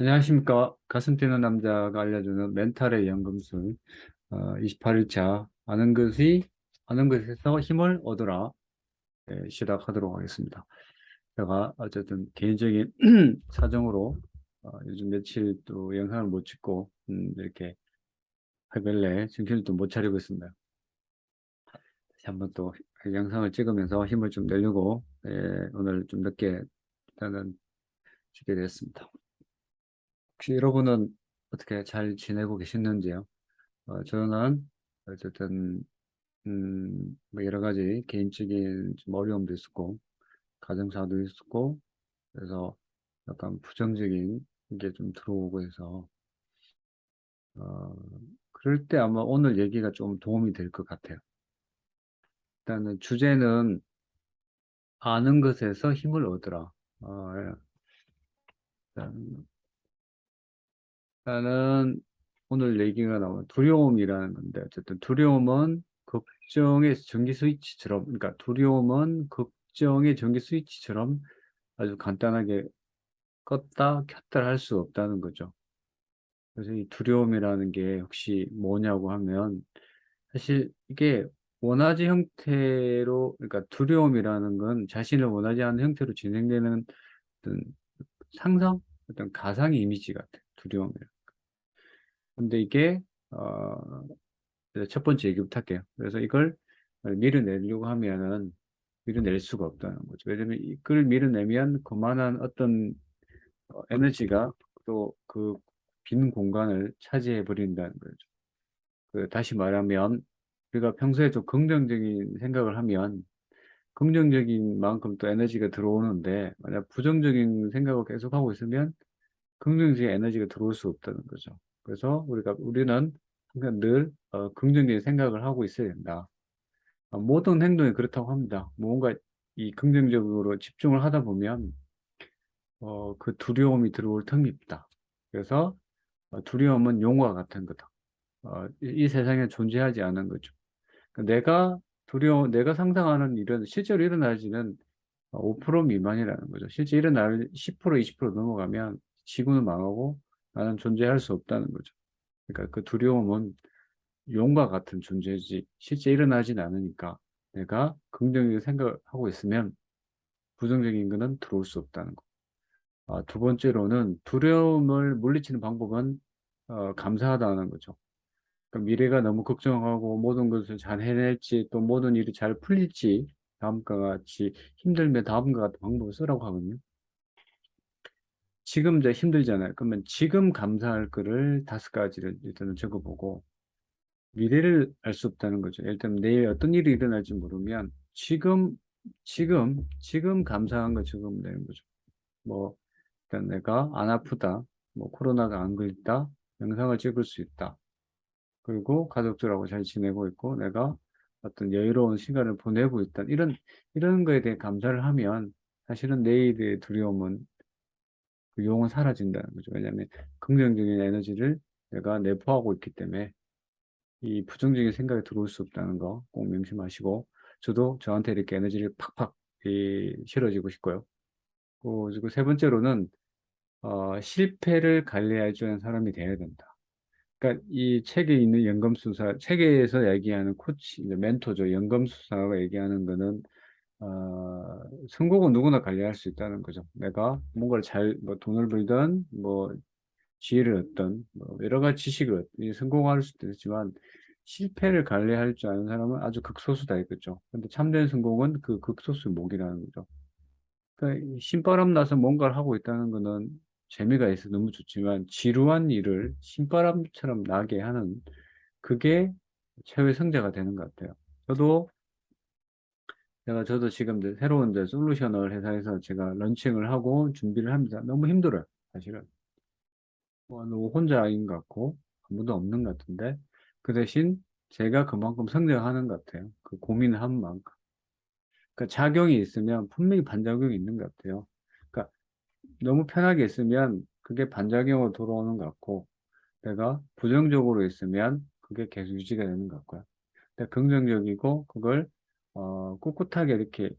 안녕하십니까. 가슴 뛰는 남자가 알려주는 멘탈의 연금술, 어, 28일차, 아는 것이, 아는 것에서 힘을 얻어라. 네, 시작하도록 하겠습니다. 제가 어쨌든 개인적인 사정으로, 어, 요즘 며칠 또 영상을 못 찍고, 음, 이렇게 하길래 정신을 또 못 차리고 있습니다. 다시 한번 또 영상을 찍으면서 힘을 좀 내려고, 예, 오늘 좀 늦게 일단은 찍게 됐습니다. 혹시 여러분은 어떻게 잘 지내고 계시는지요? 어, 저는 어쨌든 음, 뭐 여러 가지 개인적인 좀 어려움도 있었고 가정사도 있었고 그래서 약간 부정적인 게 좀 들어오고 해서 어, 그럴 때 아마 오늘 얘기가 좀 도움이 될 것 같아요. 일단은 주제는 아는 것에서 힘을 얻으라. 어, 예. 일단 일단은 오늘 얘기가 나온 두려움이라는 건데 어쨌든 두려움은 걱정의 전기 스위치처럼 그러니까 두려움은 걱정의 전기 스위치처럼 아주 간단하게 껐다 켰다 할 수 없다는 거죠. 그래서 이 두려움이라는 게 혹시 뭐냐고 하면 사실 이게 원하지 형태로 그러니까 두려움이라는 건 자신을 원하지 않는 형태로 진행되는 어떤 상상 어떤 가상의 이미지 같아요. 두려움이라. 근데 이게 어, 첫 번째 얘기부터 할게요. 그래서 이걸 밀어내려고 하면은 밀어낼 수가 없다는 거죠. 왜냐면 이걸 밀어내면 그만한 어떤 어, 에너지가 또 그 빈 공간을 차지해 버린다는 거죠. 그 다시 말하면 우리가 평소에 좀 긍정적인 생각을 하면 긍정적인 만큼 또 에너지가 들어오는데 만약 부정적인 생각을 계속 하고 있으면 긍정적인 에너지가 들어올 수 없다는 거죠. 그래서 우리가 우리는 항상 늘 어, 긍정적인 생각을 하고 있어야 된다. 어, 모든 행동이 그렇다고 합니다. 뭔가 이 긍정적으로 집중을 하다 보면 어, 그 두려움이 들어올 틈이 있다. 그래서 어, 두려움은 용과 같은 거다. 어, 이, 이 세상에 존재하지 않은 거죠. 그러니까 내가 두려워, 내가 상상하는 일은 실제로 일어나지는 5% 미만이라는 거죠. 실제 일어날 10% 20% 넘어가면 지구는 망하고 나는 존재할 수 없다는 거죠. 그러니까 그 두려움은 용과 같은 존재지 실제 일어나진 않으니까 내가 긍정적인 생각을 하고 있으면 부정적인 것은 들어올 수 없다는 거. 아, 두 번째로는 두려움을 물리치는 방법은 어, 감사하다는 거죠. 그러니까 미래가 너무 걱정하고 모든 것을 잘 해낼지 또 모든 일이 잘 풀릴지 다음과 같이 힘들면 다음과 같은 방법을 쓰라고 하거든요. 지금 이제 힘들잖아요. 그러면 지금 감사할 거를 다섯 가지를 일단은 적어보고 미래를 알 수 없다는 거죠. 일단 내일 어떤 일이 일어날지 모르면 지금 지금 지금 감사한 거 적으면 되는 거죠. 뭐 일단 내가 안 아프다, 뭐 코로나가 안 걸렸다, 영상을 찍을 수 있다. 그리고 가족들하고 잘 지내고 있고 내가 어떤 여유로운 시간을 보내고 있다. 이런 이런 거에 대해 감사를 하면 사실은 내일의 두려움은 그 용은 사라진다는 거죠. 왜냐하면 긍정적인 에너지를 내가 내포하고 있기 때문에 이 부정적인 생각이 들어올 수 없다는 거 꼭 명심하시고 저도 저한테 이렇게 에너지를 팍팍 이, 실어지고 싶고요. 그리고 세 번째로는 어, 실패를 관리해 주는 사람이 되어야 된다. 그러니까 이 책에 있는 연금수사, 책에서 얘기하는 코치, 멘토죠. 연금수사가 얘기하는 거는 어, 성공은 누구나 관리할 수 있다는 거죠. 내가 뭔가를 잘, 뭐 돈을 벌든, 뭐 지혜를 얻든, 뭐 여러 가지 지식을 얻든, 성공할 수도 있지만 실패를 관리할 줄 아는 사람은 아주 극소수다 이거죠. 근데 참된 성공은 그 극소수 목이라는 거죠. 그러니까 신바람 나서 뭔가를 하고 있다는 거는 재미가 있어 너무 좋지만 지루한 일을 신바람처럼 나게 하는 그게 최후의 성자가 되는 것 같아요. 저도 제가 저도 지금 이제 새로운 이제 솔루션을 회사에서 제가 런칭을 하고 준비를 합니다. 너무 힘들어요, 사실은. 뭐, 너무 혼자인 것 같고, 아무도 없는 것 같은데, 그 대신 제가 그만큼 성장하는 것 같아요. 그 고민을 한 만큼. 그러니까 작용이 있으면 분명히 반작용이 있는 것 같아요. 그러니까 너무 편하게 있으면 그게 반작용으로 돌아오는 것 같고, 내가 부정적으로 있으면 그게 계속 유지가 되는 것 같고요. 근데 긍정적이고, 그걸 어, 꿋꿋하게 이렇게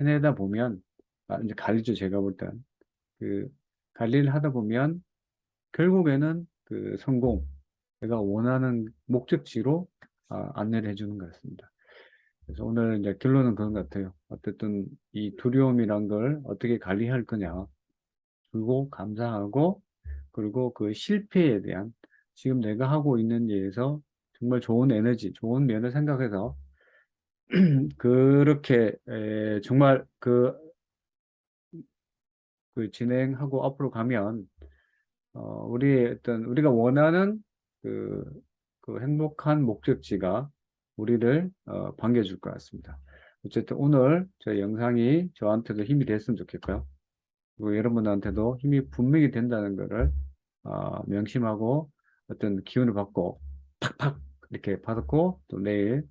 해내다 보면, 아, 이제 관리죠, 제가 볼 땐. 그, 관리를 하다 보면, 결국에는 그 성공, 내가 원하는 목적지로 아, 안내를 해주는 것 같습니다. 그래서 오늘 이제 결론은 그런 것 같아요. 어쨌든 이 두려움이란 걸 어떻게 관리할 거냐. 그리고 감사하고, 그리고 그 실패에 대한 지금 내가 하고 있는 일에서 정말 좋은 에너지, 좋은 면을 생각해서 그렇게 에, 정말 그, 그 진행하고 앞으로 가면 어, 우리의 어떤 우리가 원하는 그, 그 행복한 목적지가 우리를 어, 반겨줄 것 같습니다. 어쨌든 오늘 저 영상이 저한테도 힘이 됐으면 좋겠고요. 그리고 여러분한테도 힘이 분명히 된다는 것을 어, 명심하고 어떤 기운을 받고 팍팍 이렇게 받았고 또 내일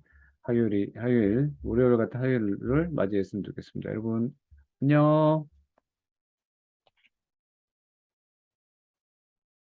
화요일이 화요일 월요일 같은 화요일을 맞이했으면 좋겠습니다. 여러분 안녕.